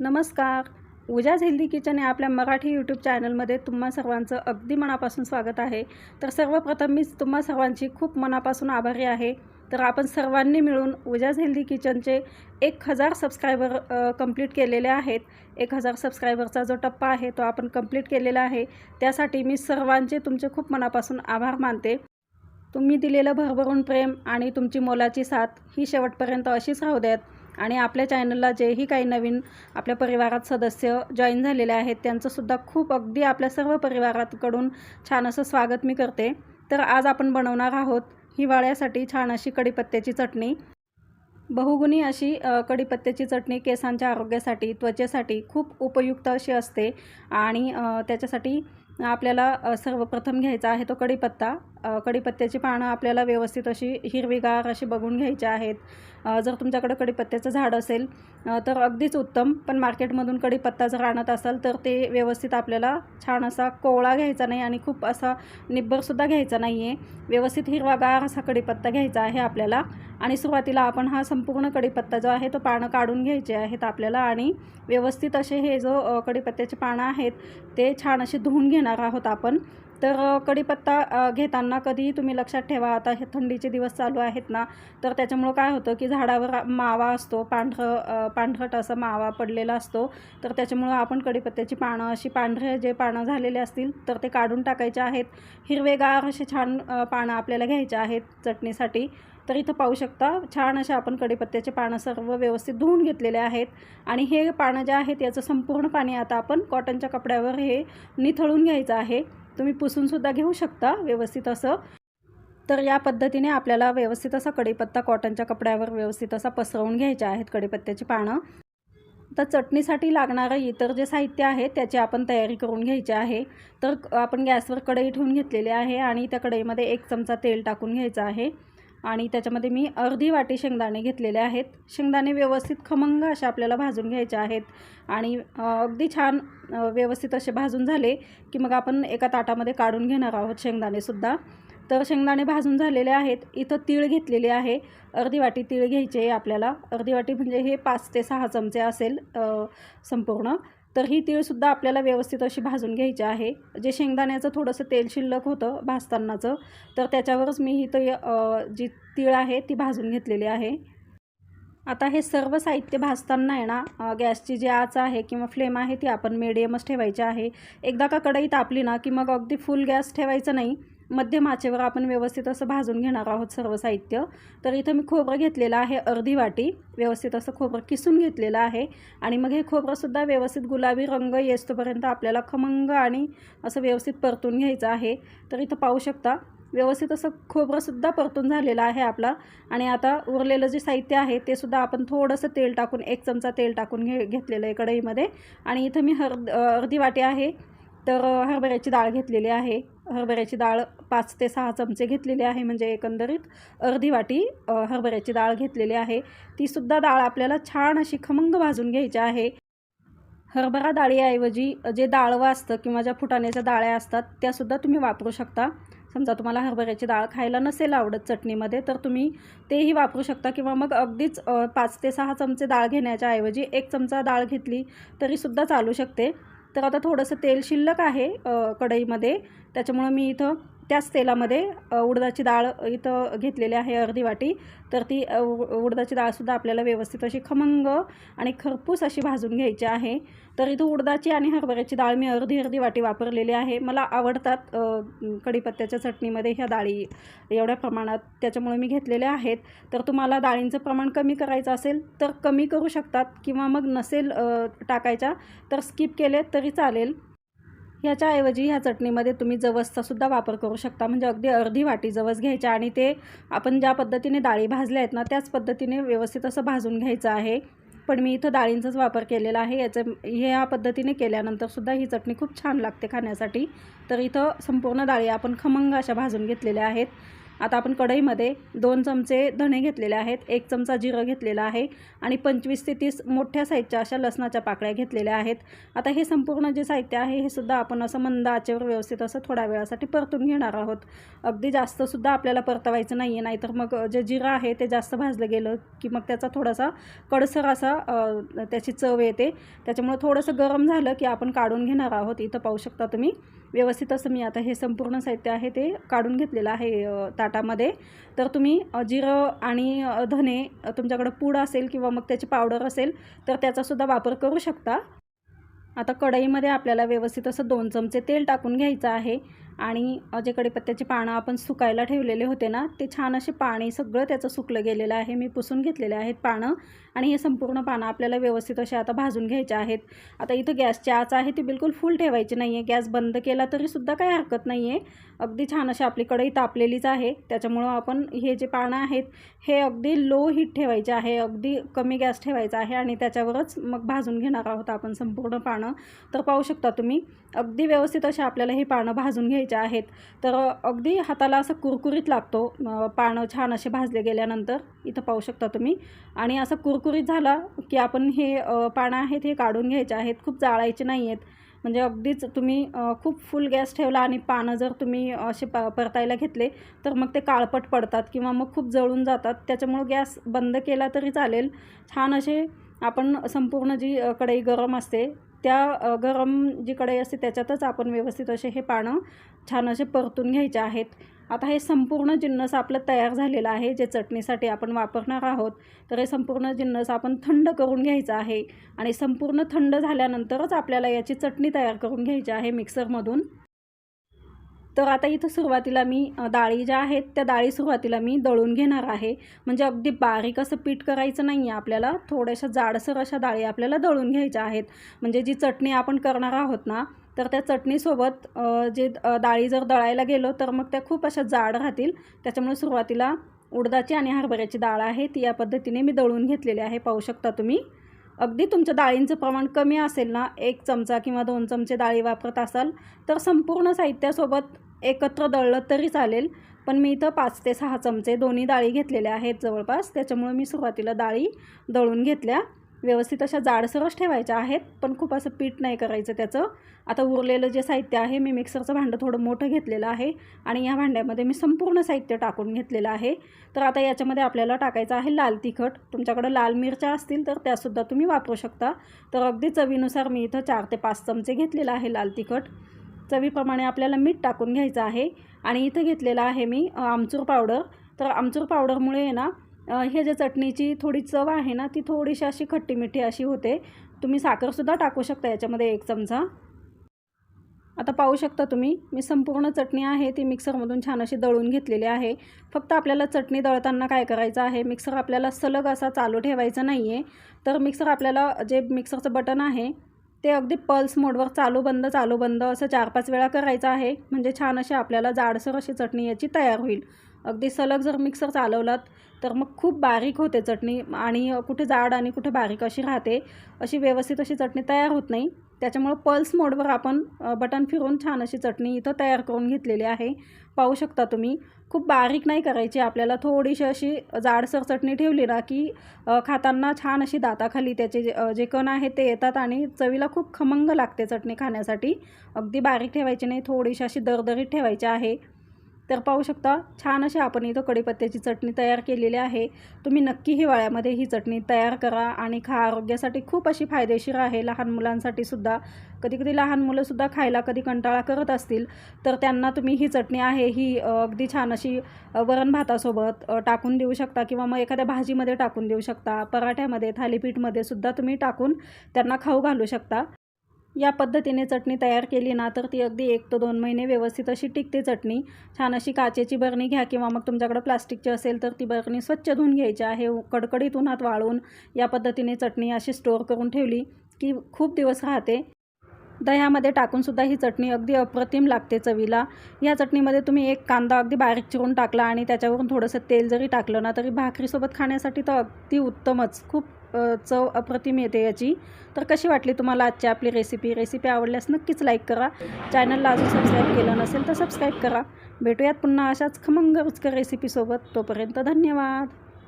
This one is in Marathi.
नमस्कार. उजाज हेल्दी किचन या आपल्या मराठी यूट्यूब चॅनलमध्ये तुम्हा सर्वांचं अगदी मनापासून स्वागत आहे. तर सर्वप्रथम मीच तुम्हा सर्वांची खूप मनापासून आभारी आहे. तर आपण सर्वांनी मिळून उजाज हेल्दी किचनचे एक हजार सबस्क्रायबर कंप्लीट केलेले आहेत. एक हजार सबस्क्रायबरचा जो टप्पा आहे तो आपण कंप्लीट केलेला आहे. त्यासाठी मी सर्वांचे तुमचे खूप मनापासून आभार मानते. तुम्ही दिलेलं भरभरून प्रेम आणि तुमची मोलाची साथ ही शेवटपर्यंत अशीच राहू द्यात आणि आपल्या चॅनलला जेही काही नवीन आपल्या परिवारात सदस्य जॉईन झालेले आहेत त्यांचंसुद्धा खूप अगदी आपल्या सर्व परिवाराकडून छान असं स्वागत मी करते. तर आज आपण बनवणार आहोत हिवाळ्यासाठी छान अशी कढीपत्त्याची चटणी. बहुगुणी अशी कढीपत्त्याची चटणी केसांच्या आरोग्यासाठी त्वचेसाठी खूप उपयुक्त अशी असते. आणि त्याच्यासाठी आपल्याला सर्वप्रथम घ्यायचा आहे तो कढीपत्ता. कडीपत्त्याची पानं आपल्याला व्यवस्थित अशी हिरवीगार अशी बघून घ्यायची आहेत. जर तुमच्याकडं कढीपत्त्याचं झाड असेल तर अगदीच उत्तम. पण मार्केटमधून कढीपत्ता जर आणत असाल तर ते व्यवस्थित आपल्याला छान असा कोवळा घ्यायचा नाही आणि खूप असा निब्बरसुद्धा घ्यायचा नाही आहे व्यवस्थित हिरवागार असा कढीपत्ता घ्यायचा आहे आपल्याला. आणि सुरुवातीला आपण हा संपूर्ण कढीपत्ता जो आहे तो पानं काढून घ्यायचे आहेत आपल्याला. आणि व्यवस्थित असे हे जो कडीपत्त्याचे पानं आहेत ते छान असे धुवून घेणार आहोत आपण. तर कढीपत्ता घेताना कधीही तुम्ही लक्षात ठेवा आता हे थंडीचे दिवस चालू आहेत ना तर त्याच्यामुळं काय होतं की झाडावर मावा असतो पांढरं पांढरट असा मावा पडलेला असतो तर त्याच्यामुळं आपण कढीपत्त्याची पानं अशी पांढरे जे पानं झालेले असतील तर ते काढून टाकायचे आहेत. हिरवेगार असे छान पानं आपल्याला घ्यायचे आहेत चटणीसाठी. तर इथं पाहू शकता छान असे आपण कडीपत्त्याचे पानं सर्व व्यवस्थित धुवून घेतलेले आहेत. आणि हे पानं जे आहेत याचं संपूर्ण पाणी आता आपण कॉटनच्या कपड्यावर हे निथळून घ्यायचं आहे. तुम्ही पुसूनसुद्धा घेऊ शकता व्यवस्थित असं. तर या पद्धतीने आपल्याला व्यवस्थित असा कढीपत्ता कॉटनच्या कपड्यावर व्यवस्थित असा पसरवून घ्यायच्या आहेत कढीपत्त्याची पानं. तर चटणीसाठी लागणारं इतर जे साहित्य आहे त्याची आपण तयारी करून घ्यायची आहे. तर आपण गॅसवर कढई ठेवून घेतलेली आहे आणि त्या कढईमध्ये एक चमचा तेल टाकून घ्यायचं आहे. आणि त्याच्यामध्ये मी अर्धी वाटी शेंगदाणे घेतलेले आहेत. शेंगदाणे व्यवस्थित खमंग असे आपल्याला भाजून घ्यायचे आहेत. आणि अगदी छान व्यवस्थित असे भाजून झाले की मग आपण एका ताटामध्ये काढून घेणार आहोत शेंगदाणेसुद्धा तर शेंगदाणे भाजून झालेले आहेत. इथं तीळ घेतलेले आहे. अर्धी वाटी तीळ घ्यायचे आहे आपल्याला. अर्धी वाटी म्हणजे हे पाच ते सहा चमचे असेल संपूर्ण. तर ही तीळसुद्धा आपल्याला व्यवस्थित अशी भाजून घ्यायची आहे. जे शेंगदाण्याचं थोडंसं तेल शिल्लक होतं भाजतानाचं तर त्याच्यावरच मी ही तर जी तीळ आहे ती भाजून घेतलेली आहे. आता हे सर्व साहित्य भाजताना आहे ना गॅसची जी आच आहे किंवा फ्लेम आहे ती आपण मिडियमच ठेवायची आहे. एकदा का कढई तापली ना की मग अगदी फुल गॅस ठेवायचं नाही मध्यम आचेवर आपण व्यवस्थित असं भाजून घेणार आहोत सर्व साहित्य. तर इथं मी खोबरं घेतलेलं आहे अर्धी वाटी. व्यवस्थित असं खोबरं किसून घेतलेलं आहे. आणि मग हे खोबरंसुद्धा व्यवस्थित गुलाबी रंग येस्तोपर्यंत आपल्याला खमंग आणि असं व्यवस्थित परतून घ्यायचं आहे. तर इथं पाहू शकता व्यवस्थित असं खोबरंसुद्धा परतून झालेलं आहे आपला. आणि आता उरलेलं जे साहित्य आहे ते सुद्धा आपण थोडंसं तेल टाकून एक चमचा तेल टाकून घे घेतलेलं आहे कढईमध्ये. आणि इथं मी हर अर्धी वाटी आहे. तर हरभऱ्याची डाळ घेतलेली आहे. हरभऱ्याची डाळ पाच ते सहा चमचे घेतलेली आहे म्हणजे एकंदरीत अर्धी वाटी हरभऱ्याची डाळ घेतलेली आहे. तीसुद्धा डाळ आपल्याला छान अशी खमंग भाजून घ्यायची आहे. हरभरा डाळीऐवजी जे डाळवं असतं किंवा ज्या फुटाण्याच्या डाळ्या असतात त्यासुद्धा तुम्ही वापरू शकता. समजा तुम्हाला हरभऱ्याची डाळ खायला नसेल आवडत चटणीमध्ये तर तुम्ही तेही वापरू शकता किंवा मग अगदीच पाच ते सहा चमचे डाळ घेण्याच्या ऐवजी एक चमचा डाळ घेतली तरीसुद्धा चालू शकते. तर आता थोडंसं तेल शिल्लक आहे कढईमध्ये. त्याच्यामुळं मी इथं त्याच तेलामध्ये उडदाची डाळ इथं घेतलेली आहे अर्धी वाटी. तर ती उ- उडदाची डाळसुद्धा आपल्याला व्यवस्थित अशी खमंग आणि खरपूस अशी भाजून घ्यायची आहे. तर इथं उडदाची आणि हरभऱ्याची डाळ मी अर्धी अर्धी वाटी वापरलेली आहे. मला आवडतात कढीपत्त्याच्या चटणीमध्ये ह्या डाळी एवढ्या प्रमाणात. त्याच्यामुळे मी घेतलेल्या आहेत. तर तुम्हाला डाळींचं प्रमाण कमी करायचं असेल तर कमी करू शकतात किंवा मग नसेल टाकायच्या तर स्किप केले तरी चालेल. ह्याच्याऐवजी ह्या चटणीमध्ये तुम्ही जवसचासुद्धा वापर करू शकता. म्हणजे अगदी अर्धी वाटी जवस घ्यायच्या आणि ते आपण ज्या पद्धतीने डाळी भाजल्या आहेत ना त्याच पद्धतीने व्यवस्थित असं भाजून घ्यायचं आहे. पण मी इथं डाळींचाच वापर केलेला आहे. याचं ह्या पद्धतीने केल्यानंतरसुद्धा ही चटणी खूप छान लागते खाण्यासाठी. तर इथं संपूर्ण डाळी आपण खमंग अशा भाजून घेतलेल्या आहेत. आता आपण कढईमध्ये दोन चमचे धणे घेतलेले आहेत एक चमचा जिरं घेतलेला आहे आणि पंचवीस ते तीस मोठ्या साईजच्या अशा लसणाच्या पाकळ्या घेतलेल्या आहेत. आता हे संपूर्ण जे साहित्य आहे हे सुद्धा आपण असं मंद आचेवर व्यवस्थित असं थोड्या वेळासाठी परतून घेणार आहोत. अगदी जास्तसुद्धा आपल्याला परतवायचं नाही आहे नाहीतर मग जे जिरं आहे ते जास्त भाजलं गेलं की मग त्याचा थोडासा कडसर असा त्याची चव येते. त्याच्यामुळं थोडंसं गरम झालं की आपण काढून घेणार आहोत. इथं पाहू शकता तुम्ही. व्यवस्थित असं मी आता हे संपूर्ण साहित्य आहे ते काढून घेतलेलं आहे ताटामध्ये. तर तुम्ही जिरं आणि धने तुमच्याकडं पूड असेल किंवा मग त्याची पावडर असेल तर त्याचासुद्धा वापर करू शकता. आता कढईमध्ये आपल्याला व्यवस्थित असं दोन चमचे तेल टाकून घ्यायचं आहे. आणि जे कढीपत्त्याची पानं आपण सुकायला ठेवलेले होते ना ते छान असे पाणी सगळं त्याचं सुकलं गेलेलं आहे. मी पुसून घेतलेले आहेत पानं आणि हे संपूर्ण पानं आपल्याला व्यवस्थित असे आता भाजून घ्यायचे आहेत. आता इथं गॅसची आच आहे ती बिलकुल फुल ठेवायची नाही आहे गॅस बंद केला तरीसुद्धा काही हरकत नाही आहे अगदी छान अशी आपली कढई तापलेलीच आहे. त्याच्यामुळं आपण हे जे पानं आहेत हे अगदी लो हीट ठेवायचे आहे. अगदी कमी गॅस ठेवायचा आहे आणि त्याच्यावरच मग भाजून घेणार आहोत आपण संपूर्ण पानं. तर पाहू शकता तुम्ही अगदी व्यवस्थित असे आपल्याला हे पानं भाजून घ्यायचे आहेत तर अगदी हाताला असं कुरकुरीत लागतो. पानं छान असे भाजले गेल्यानंतर इथं पाहू शकता तुम्ही. आणि असं कुरकुरीत झाला की आपण हे पानं आहेत हे काढून घ्यायचे आहेत खूप जाळायचे नाही आहेत. म्हणजे अगदीच तुम्ही खूप फुल गॅस ठेवला आणि पानं जर तुम्ही असे प परतायला घेतले तर मग ते काळपट पडतात किंवा मग खूप जळून जातात. त्याच्यामुळं गॅस बंद केला तरी चालेल. छान असे आपण संपूर्ण जी कढई गरम असते त्या गरम जी कढई असते त्याच्यातच आपण व्यवस्थित असे हे पानं छान असे परतून घ्यायचे आहेत. आता हे संपूर्ण जिन्नस आपलं तयार झालेलं आहे जे चटणीसाठी आपण वापरणार आहोत. तर हे संपूर्ण जिन्नस आपण थंड करून घ्यायचं आहे आणि संपूर्ण थंड झाल्यानंतरच आपल्याला याची चटणी तयार करून घ्यायची आहे मिक्सरमधून. तर आता इथं सुरुवातीला मी डाळी ज्या आहेत त्या डाळी सुरुवातीला मी दळून घेणार आहे. म्हणजे अगदी बारीक असं पीठ करायचं नाही आहे आपल्याला. थोड्याशा जाडसर अशा डाळी आपल्याला दळून घ्यायच्या आहेत. म्हणजे जी चटणी आपण करणार आहोत ना तर त्या चटणीसोबत जे डाळी जर दळायला गेलो तर मग त्या खूप अशा जाड राहतील. त्याच्यामुळे सुरुवातीला उडदाची आणि हरभऱ्याची डाळ आहे ती या पद्धतीने मी दळून घेतलेली आहे. पाहू शकता तुम्ही. अगदी तुमच्या डाळींचं प्रमाण कमी असेल ना एक चमचा किंवा दोन चमचे डाळी वापरत असाल तर संपूर्ण साहित्यासोबत एकत्र दळलं तरी चालेल. पण मी इथं पाच ते सहा चमचे दोन्ही डाळी घेतलेल्या आहेत जवळपास. त्याच्यामुळे मी सुरुवातीला डाळी दळून घेतल्या. व्यवस्थित अशा जाडसरच ठेवायच्या आहेत पण खूप असं पीठ नाही करायचं त्याचं. आता उरलेलं जे साहित्य आहे मी मिक्सरचं भांडं थोडं मोठं घेतलेलं आहे आणि या भांड्यामध्ये मी संपूर्ण साहित्य टाकून घेतलेलं आहे. तर आता याच्यामध्ये आपल्याला टाकायचं आहे लाल तिखट. तुमच्याकडं लाल मिरच्या असतील तर त्यासुद्धा तुम्ही वापरू शकता. तर अगदी चवीनुसार मी इथं चार ते पाच चमचे घेतलेलं आहे लाल तिखट. चवीप्रमाणे आपल्याला मीठ टाकून घ्यायचं आहे आणि इथं घेतलेलं आहे मी आमचूर पावडर. तर आमचूर पावडरमुळे आहे ना हे जे चटणीची थोडी चव आहे ना ती थोडीशी अशी खट्टी मिठी अशी होते. तुम्ही साखरसुद्धा टाकू शकता याच्यामध्ये एक चमचा. आता पाहू शकता तुम्ही मी संपूर्ण चटणी आहे ती मिक्सरमधून छान अशी दळून घेतलेली आहे. फक्त आपल्याला चटणी दळताना काय करायचं आहे मिक्सर आपल्याला सलग असा चालू ठेवायचा नाही आहे तर मिक्सर आपल्याला जे मिक्सरचं बटन आहे ते अगदी पल्स मोडवर चालू बंद चालू बंद असं चार पाच वेळा करायचं आहे. म्हणजे छान अशी आपल्याला जाडसर अशी चटणी याची तयार होईल. अगदी सलग जर मिक्सर चालवलात तर मग खूप बारीक होते चटणी आणि कुठे जाड आणि कुठे बारीक अशी राहते. अशी व्यवस्थित अशी चटणी तयार होत नाही. त्याच्यामुळं पल्स मोडवर आपण बटन फिरून छान अशी चटणी इथं तयार करून घेतलेली आहे. पाहू शकता तुम्ही. खूप बारीक नाही करायची आपल्याला. थोडीशी अशी जाडसर चटणी ठेवली ना की खाताना छान अशी दाताखाली त्याचे जे जे कण आहेत ते येतात आणि चवीला खूप खमंग लागते चटणी खाण्यासाठी. अगदी बारीक ठेवायची नाही. थोडीशी अशी दरदरीत ठेवायची आहे. तर पाहू शकता छान अशी आपण इथं कढीपत्त्याची चटणी तयार केलेली आहे. तुम्ही नक्की हिवाळ्यामध्ये ही चटणी तयार करा आणि खा. आरोग्यासाठी खूप अशी फायदेशीर आहे. लहान मुलांसाठी सुद्धा कधी कधी लहान मुलंसुद्धा खायला कधी कंटाळा करत असतील तर त्यांना तुम्ही ही चटणी आहे ही अगदी छान अशी वरण भातासोबत टाकून देऊ शकता किंवा मग एखाद्या भाजीमध्ये टाकून देऊ शकता. पराठ्यामध्ये थालीपीठमध्ये सुद्धा तुम्ही टाकून त्यांना खाऊ घालू शकता. या पद्धतीने चटणी तयार केली ना तर ती अगदी एक ते दोन महिने व्यवस्थित अशी टिकते चटणी. छान अशी काचेची बरणी घ्या किंवा मग तुमच्याकडं प्लास्टिकची असेल तर ती बरणी स्वच्छ धुवून घ्यायची आहे. कडकडीत उन्हात वाळून या पद्धतीने चटणी अशी स्टोअर करून ठेवली की खूप दिवस राहते. दह्यामध्ये टाकूनसुद्धा ही चटणी अगदी अप्रतिम लागते चवीला. या चटणीमध्ये तुम्ही एक कांदा अगदी बारीक चिरून टाकला आणि त्याच्यावरून थोडंसं तेल जरी टाकलं ना तरी भाकरीसोबत खाण्यासाठी तर अगदी उत्तमच. खूप चव अप्रतिम येते याची. तर कशी वाटली तुम्हाला आजची आपली रेसिपी रेसिपी आवडल्यास नक्कीच लाईक करा. चॅनलला अजून सबस्क्राईब केलं नसेल तर सबस्क्राईब करा. भेटूयात पुन्हा अशाच खमंग रुचकर रेसिपीसोबत तोपर्यंत धन्यवाद.